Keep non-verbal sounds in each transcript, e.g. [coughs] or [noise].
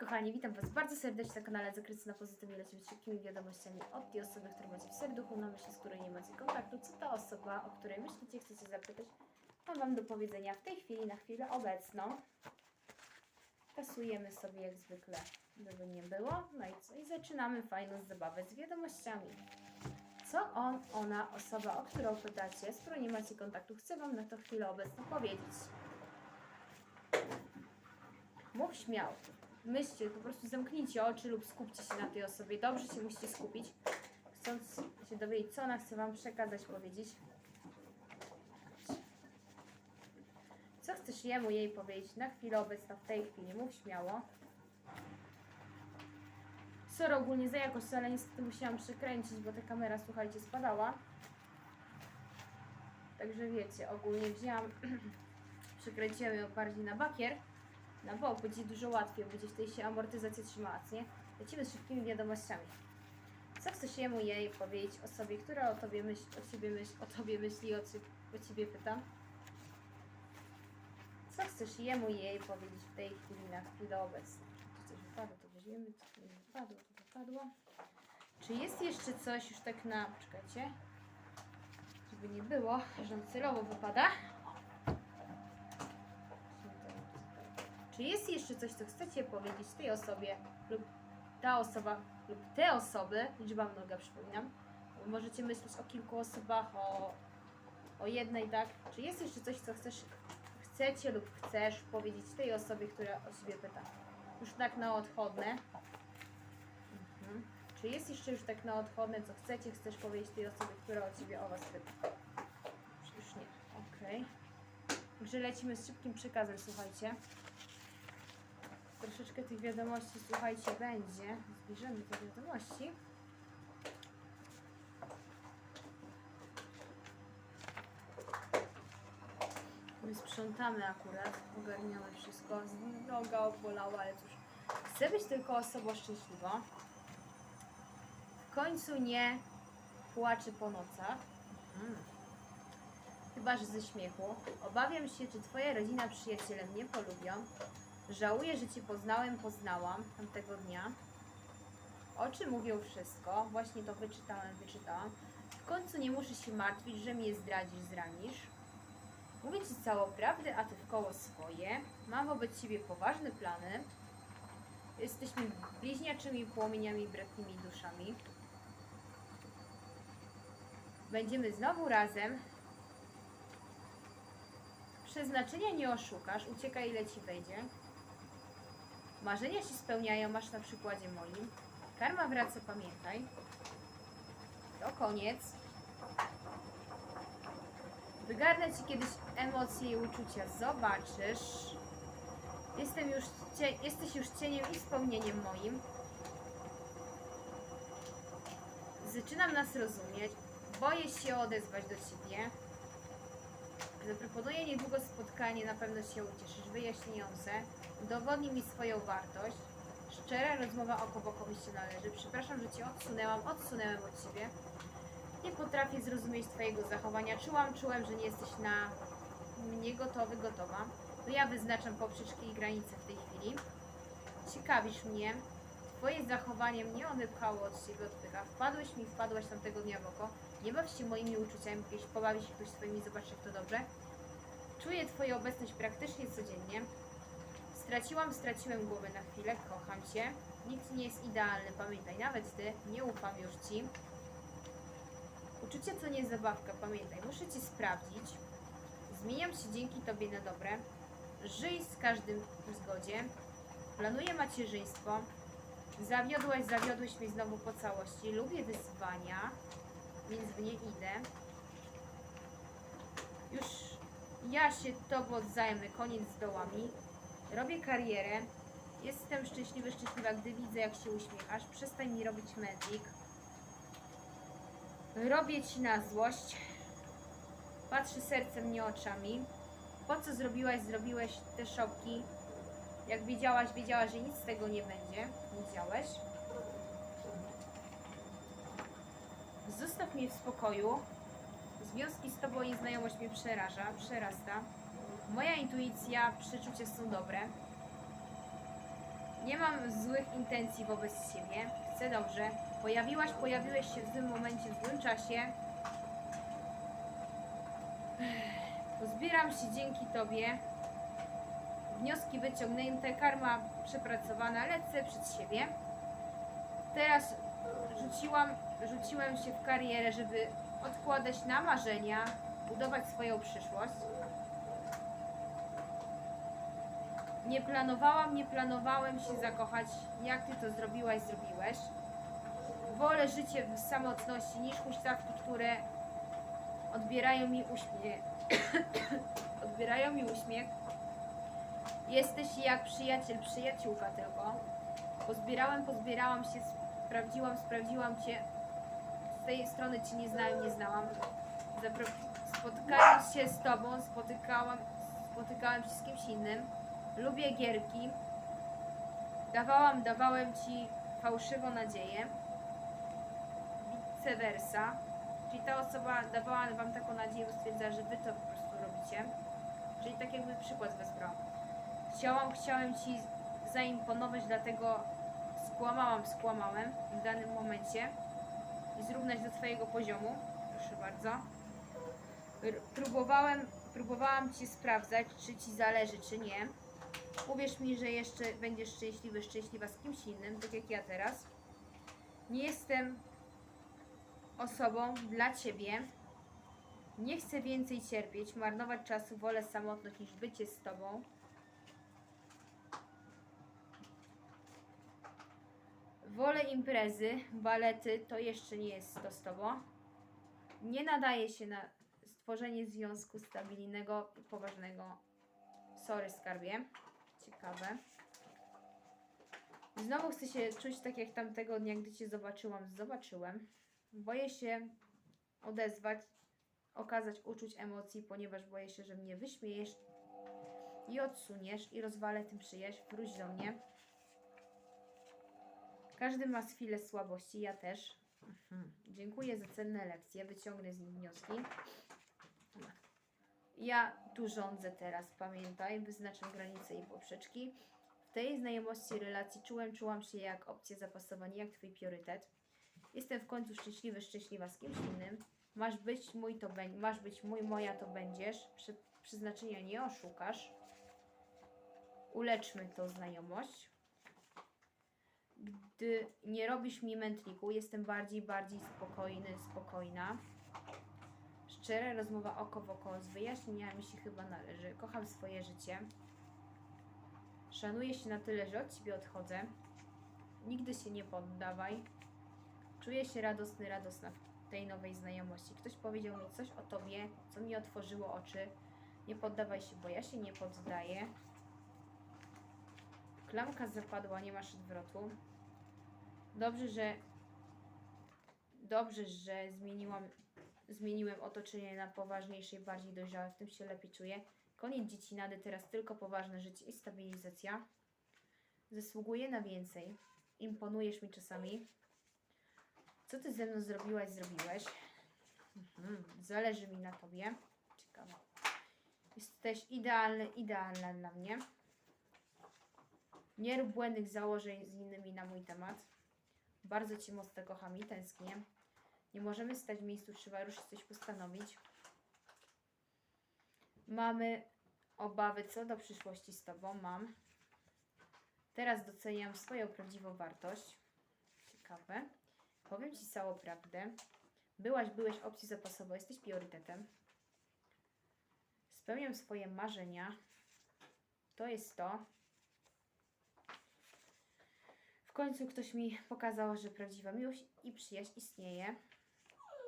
kochani, witam Was bardzo serdecznie na kanale Zakryty na Pozytywnie. Lecimy szybkimi wiadomościami od tej osoby, którą macie w serduchu, na myśli, z której nie macie kontaktu. Co ta osoba, o której myślicie, chcecie zapytać, ma Wam do powiedzenia w tej chwili, na chwilę obecną. Kasujemy sobie jak zwykle, żeby nie było. No i co? I zaczynamy fajną zabawę z wiadomościami. Co on, ona, osoba, o którą pytacie, z którą nie macie kontaktu, chce Wam na to chwilę obecną powiedzieć. Mów śmiało. Myślcie, po prostu zamknijcie oczy lub skupcie się na tej osobie. Dobrze się musicie skupić, chcąc się dowiedzieć, co ona chce Wam przekazać, powiedzieć. Co chcesz jemu, jej powiedzieć na chwilę obecną, w tej chwili? Mów śmiało. Sorry ogólnie za jakość, ale niestety musiałam przykręcić, bo ta kamera, słuchajcie, spadała. Także wiecie, ogólnie wzięłam, [clears throat] przykręciłam ją bardziej na bakier na bok, będzie dużo łatwiej, będzie wtedy się amortyzacja trzymała, nie? Lecimy z szybkimi wiadomościami. Co chcesz jemu jej powiedzieć osobie, która o tobie myśli, o ciebie myśli, o tobie myśli, o, o ciebie pyta? Co chcesz jemu jej powiedzieć w tej chwili, na chwilę obecną? Czy coś wypadło, to weźmiemy, to nie wypadło, to wypadło. Czy jest jeszcze coś już tak na... Poczekajcie. Żeby nie było, że on celowo wypada. Czy jest jeszcze coś, co chcecie powiedzieć tej osobie lub ta osoba lub te osoby, liczba mnoga przypominam, możecie myśleć o kilku osobach, o, o jednej, tak? Czy jest jeszcze coś, co chcesz, chcecie lub chcesz powiedzieć tej osobie, która o Ciebie pyta? Już tak na odchodne. Mhm. Czy jest jeszcze już tak na odchodne, co chcecie, chcesz powiedzieć tej osobie, która o Ciebie o Was pyta? Już- nie. Okej. Także lecimy z szybkim przekazem, słuchajcie. Troszeczkę tych wiadomości, słuchajcie, będzie. Zbierzemy te wiadomości. My sprzątamy akurat, ogarniamy wszystko. Noga obolała, ale cóż. Chcę być tylko osobą szczęśliwą. W końcu nie płaczy po nocach. Mm. Chyba, że ze śmiechu. Obawiam się, czy twoja rodzina, przyjaciele mnie polubią. Żałuję, że Cię poznałem, poznałam tamtego dnia. Oczy mówią wszystko. Właśnie to wyczytałem, wyczytałam. W końcu nie muszę się martwić, że mnie zdradzisz, zranisz. Mówię Ci całą prawdę, a Ty w koło swoje. Mam wobec Ciebie poważne plany. Jesteśmy bliźniaczymi płomieniami, bratnimi duszami. Będziemy znowu razem. Przeznaczenia nie oszukasz, uciekaj ile Ci wejdzie. Marzenia się spełniają, masz na przykładzie moim. Karma wraca, pamiętaj. To koniec. Wygarnę ci kiedyś emocje i uczucia, zobaczysz. Jestem już jesteś już cieniem i wspomnieniem moim. Zaczynam nas rozumieć. Boję się odezwać do ciebie. Zaproponuję niedługo spotkanie, na pewno się ucieszysz, wyjaśniające. Udowodnij mi swoją wartość. Szczera rozmowa oko w oko mi się należy. Przepraszam, że Cię odsunęłam, odsunęłem od Ciebie. Nie potrafię zrozumieć Twojego zachowania. Czułam, czułem, że nie jesteś na mnie gotowy, gotowa. To ja wyznaczam poprzeczki i granice w tej chwili. Ciekawisz mnie. Twoje zachowanie mnie odepchało od siebie, odpycha. Wpadłeś mi, wpadłaś tamtego dnia w oko. Nie baw się moimi uczuciami, kiedyś się ktoś swoimi, zobacz jak to dobrze. Czuję Twoją obecność praktycznie codziennie. Straciłam, straciłem głowę na chwilę, kocham Cię. Nikt nie jest idealny, pamiętaj, nawet Ty, nie ufam już Ci. Uczucie to nie zabawka, pamiętaj, muszę Cię sprawdzić. Zmieniam się dzięki Tobie na dobre. Żyj z każdym w zgodzie. Planuję macierzyństwo. Zawiodłaś, zawiodłeś mnie znowu po całości. Lubię wyzwania, więc w nie idę. Już ja się Tobą zajmę, koniec z dołami. Robię karierę. Jestem szczęśliwy, szczęśliwa, gdy widzę, jak się uśmiechasz. Przestań mi robić medik. Robię ci na złość. Patrzy sercem, nie oczami. Po co zrobiłaś, zrobiłeś te szopki? Jak wiedziałaś, wiedziałaś, że nic z tego nie będzie. Wiedziałeś. Zostaw mnie w spokoju. Związki z tobą i znajomość mnie przeraża, przerasta. Moja intuicja, przeczucia są dobre. Nie mam złych intencji wobec ciebie. Chcę dobrze. Pojawiłaś, pojawiłeś się w złym momencie, w złym czasie. Pozbieram się dzięki tobie. Wnioski wyciągnięte, karma przepracowana, lecę przed siebie. Teraz rzuciłam, rzuciłem się w karierę, żeby odkładać na marzenia, budować swoją przyszłość. Nie planowałam, nie planowałem się zakochać, jak ty to zrobiłaś, zrobiłeś. Wolę życie w samotności niż huśtawki, które odbierają mi uśmiech. [coughs] odbierają mi uśmiech. Jesteś jak przyjaciel, przyjaciółka tylko. Pozbierałem, pozbierałam się, sprawdziłam, sprawdziłam cię. Tej strony cię nie znałem, nie znałam. Zapro- się z tobą, spotykałam, spotykałem się z kimś innym. Lubię gierki. Dawałam, dawałem ci fałszywą nadzieję. Vice versa. Czyli ta osoba dawała wam taką nadzieję, bo stwierdzała, że wy to po prostu robicie. Czyli tak jakby przykład was brał. Chciałam, chciałem ci zaimponować, dlatego skłamałam, skłamałem w danym momencie i zrównać do twojego poziomu. Proszę bardzo. Próbowałem, próbowałam ci sprawdzać, czy ci zależy, czy nie. Uwierz mi, że jeszcze będziesz szczęśliwy, szczęśliwa z kimś innym, tak jak ja teraz. Nie jestem osobą dla ciebie. Nie chcę więcej cierpieć, marnować czasu, wolę samotność niż bycie z tobą. Wolę imprezy, balety, to jeszcze nie jest to z tobą. Nie nadaje się na stworzenie związku stabilnego i poważnego. Sorry, skarbie. Ciekawe. Znowu chcę się czuć tak jak tamtego dnia, gdy cię zobaczyłam. Zobaczyłem. Boję się odezwać, okazać uczuć emocji, ponieważ boję się, że mnie wyśmiejesz i odsuniesz i rozwalę tym przyjaźń. Wróć do mnie. Każdy ma chwilę słabości, ja też. Mhm. Dziękuję za cenne lekcje, wyciągnę z nich wnioski. Ja tu rządzę teraz, pamiętaj, wyznaczam granice i poprzeczki. W tej znajomości relacji czułem, czułam się jak opcja zapasowa, nie jak twój priorytet. Jestem w końcu szczęśliwy, szczęśliwa z kimś innym. Masz być mój, to będzie, masz być mój, moja, to będziesz. Przy, przeznaczenia nie oszukasz. Uleczmy tą znajomość. Gdy nie robisz mi mętliku, jestem bardziej, bardziej spokojny, spokojna. Szczera rozmowa oko w oko z wyjaśnieniami się chyba należy. Kocham swoje życie. Szanuję się na tyle, że od ciebie odchodzę. Nigdy się nie poddawaj. Czuję się radosny, radosna w tej nowej znajomości. Ktoś powiedział mi coś o tobie, co mi otworzyło oczy. Nie poddawaj się, bo ja się nie poddaję. Klamka zapadła, nie masz odwrotu. Dobrze, że dobrze, że zmieniłam zmieniłem otoczenie na poważniejsze i bardziej dojrzałe, w tym się lepiej czuję. Koniec dziecinady, teraz tylko poważne życie i stabilizacja. Zasługuję na więcej. Imponujesz mi czasami. Co ty ze mną zrobiłaś, zrobiłeś? Mhm. Zależy mi na tobie. Ciekawe. Jesteś idealny, idealna dla mnie. Nie rób błędnych założeń z innymi na mój temat. Bardzo cię mocno kocham i tęsknię. Nie możemy stać w miejscu, trzeba ruszyć coś postanowić. Mamy obawy co do przyszłości z Tobą, mam. Teraz doceniam swoją prawdziwą wartość. Ciekawe. Powiem Ci całą prawdę. Byłaś, byłeś opcji zapasowej, jesteś priorytetem. Spełniam swoje marzenia. To jest to. W końcu ktoś mi pokazał, że prawdziwa miłość i przyjaźń istnieje.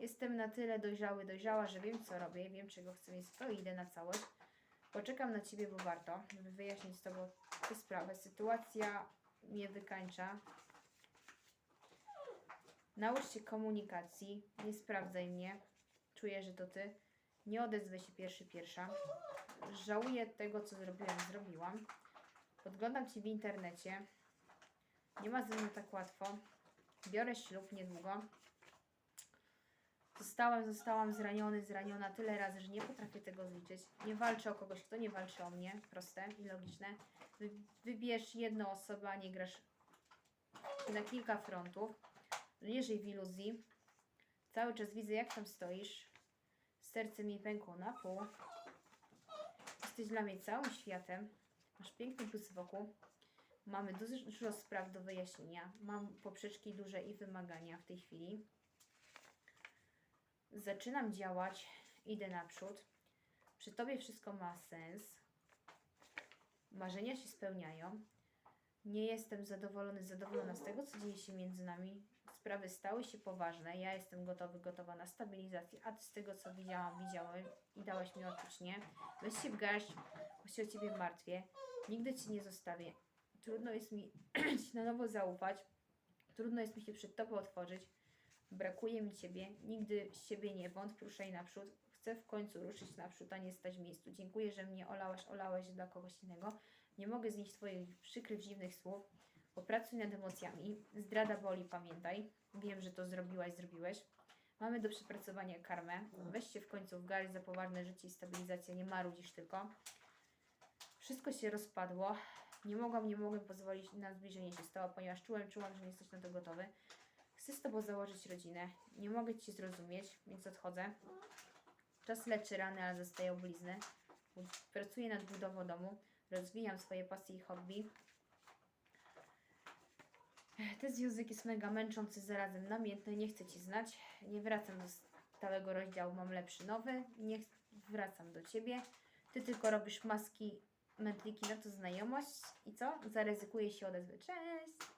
Jestem na tyle dojrzały, dojrzała, że wiem co robię, wiem czego chcę, więc to idę na całość. Poczekam na Ciebie, bo warto, żeby wyjaśnić z Tobą tę sprawę. Sytuacja mnie wykańcza. Naucz się komunikacji, nie sprawdzaj mnie. Czuję, że to Ty. Nie odezwę się pierwszy, pierwsza. Żałuję tego, co zrobiłem, zrobiłam. Podglądam Ci w internecie. Nie ma ze mną tak łatwo. Biorę ślub niedługo. Zostałam, zostałam zraniony, zraniona tyle razy, że nie potrafię tego zliczyć. Nie walczę o kogoś, kto nie walczy o mnie. Proste i logiczne. Wy, wybierz jedną osobę, a nie grasz na kilka frontów. Nie żyj w iluzji. Cały czas widzę, jak tam stoisz. Serce mi pękło na pół. Jesteś dla mnie całym światem. Masz piękny plus wokół. Mamy dużo, spraw do wyjaśnienia. Mam poprzeczki duże i wymagania w tej chwili. Zaczynam działać. Idę naprzód. Przy tobie wszystko ma sens. Marzenia się spełniają. Nie jestem zadowolony, zadowolona z tego, co dzieje się między nami. Sprawy stały się poważne. Ja jestem gotowy, gotowa na stabilizację, a ty z tego, co widziałam, widziałem i dałaś mi odczuć, nie? Weź się w garść, bo się o ciebie martwię. Nigdy ci nie zostawię. Trudno jest mi [clears throat] ci na nowo zaufać. Trudno jest mi się przed tobą otworzyć. Brakuje mi ciebie. Nigdy z siebie nie wątp, ruszaj naprzód. Chcę w końcu ruszyć naprzód, a nie stać w miejscu. Dziękuję, że mnie olałaś, olałeś dla kogoś innego. Nie mogę znieść Twoich przykrych, dziwnych słów. Popracuj nad emocjami. Zdrada boli, pamiętaj. Wiem, że to zrobiłaś, zrobiłeś. Mamy do przepracowania karmę. Weź się w końcu w garść za poważne życie i stabilizację. Nie marudzisz tylko. Wszystko się rozpadło. Nie mogłam, nie mogłem pozwolić na zbliżenie się z Tobą, ponieważ czułem, czułam, że nie jesteś na to gotowy. Chcę z Tobą założyć rodzinę. Nie mogę Cię zrozumieć, więc odchodzę. Czas leczy rany, ale zostają blizny. Pracuję nad budową domu. Rozwijam swoje pasje i hobby. Ten związek jest mega męczący, zarazem namiętny. Nie chcę Ci znać. Nie wracam do stałego rozdziału. Mam lepszy nowy. Nie wracam do Ciebie. Ty tylko robisz maski, mętliki na to znajomość. I co? Zaryzykuję się odezwać. Cześć!